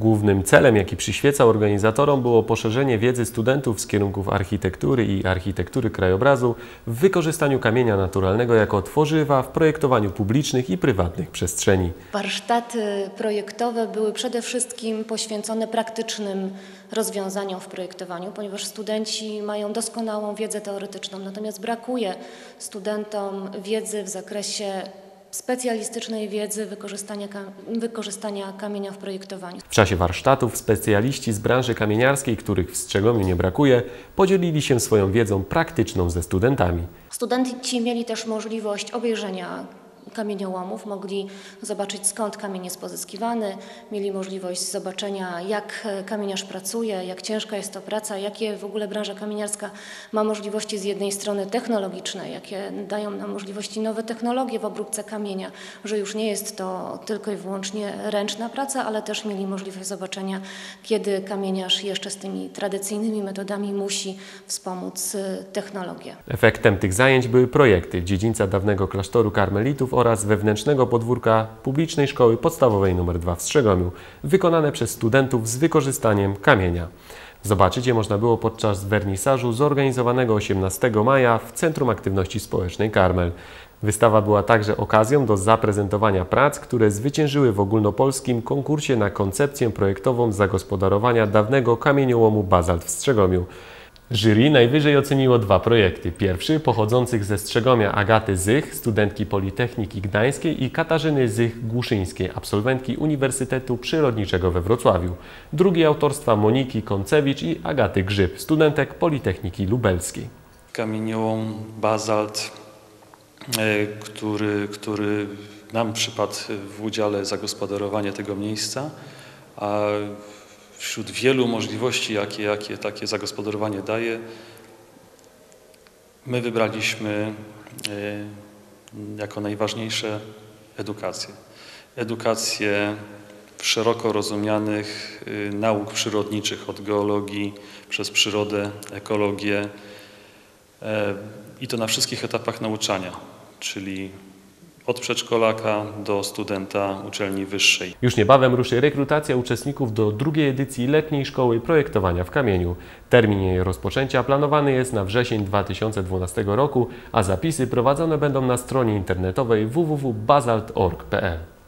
Głównym celem, jaki przyświecał organizatorom, było poszerzenie wiedzy studentów z kierunków architektury i architektury krajobrazu w wykorzystaniu kamienia naturalnego jako tworzywa w projektowaniu publicznych i prywatnych przestrzeni. Warsztaty projektowe były przede wszystkim poświęcone praktycznym rozwiązaniom w projektowaniu, ponieważ studenci mają doskonałą wiedzę teoretyczną, natomiast brakuje studentom wiedzy w zakresie specjalistycznej wiedzy wykorzystania, wykorzystania kamienia w projektowaniu. W czasie warsztatów specjaliści z branży kamieniarskiej, których w Strzegomiu nie brakuje, podzielili się swoją wiedzą praktyczną ze studentami. Studenci mieli też możliwość obejrzenia kamieniołomów, mogli zobaczyć skąd kamień jest pozyskiwany, mieli możliwość zobaczenia jak e, kamieniarz pracuje, jak ciężka jest to praca, jakie w ogóle branża kamieniarska ma możliwości z jednej strony technologiczne, jakie dają nam możliwości nowe technologie w obróbce kamienia, że już nie jest to tylko i wyłącznie ręczna praca, ale też mieli możliwość zobaczenia, kiedy kamieniarz jeszcze z tymi tradycyjnymi metodami musi wspomóc e, technologię. Efektem tych zajęć były projekty dziedzińca dawnego klasztoru karmelitów oraz wewnętrznego podwórka publicznej szkoły podstawowej nr 2 w Strzegomiu, wykonane przez studentów z wykorzystaniem kamienia. Zobaczyć je można było podczas wernisażu zorganizowanego 18 maja w Centrum Aktywności Społecznej Karmel. Wystawa była także okazją do zaprezentowania prac, które zwyciężyły w ogólnopolskim konkursie na koncepcję projektową zagospodarowania dawnego kamieniołomu Bazalt w Strzegomiu. Jury najwyżej oceniło dwa projekty. Pierwszy pochodzących ze Strzegomia Agaty Zych, studentki Politechniki Gdańskiej i Katarzyny Zych-Głuszyńskiej, absolwentki Uniwersytetu Przyrodniczego we Wrocławiu. Drugi autorstwa Moniki Koncewicz i Agaty Grzyb, studentek Politechniki Lubelskiej. kamieniołom, bazalt, e, który, który nam przypadł w udziale zagospodarowanie tego miejsca, a wśród wielu możliwości, jakie, jakie takie zagospodarowanie daje, my wybraliśmy e, jako najważniejsze edukację. Edukację w szeroko rozumianych y, nauk przyrodniczych, od geologii przez przyrodę, ekologię, E, i to na wszystkich etapach nauczania, czyli od przedszkolaka do studenta uczelni wyższej. Już niebawem ruszy rekrutacja uczestników do drugiej edycji letniej szkoły projektowania w kamieniu. Termin jej rozpoczęcia planowany jest na wrzesień 2012 roku, a zapisy prowadzone będą na stronie internetowej www.bazalt.org.pl.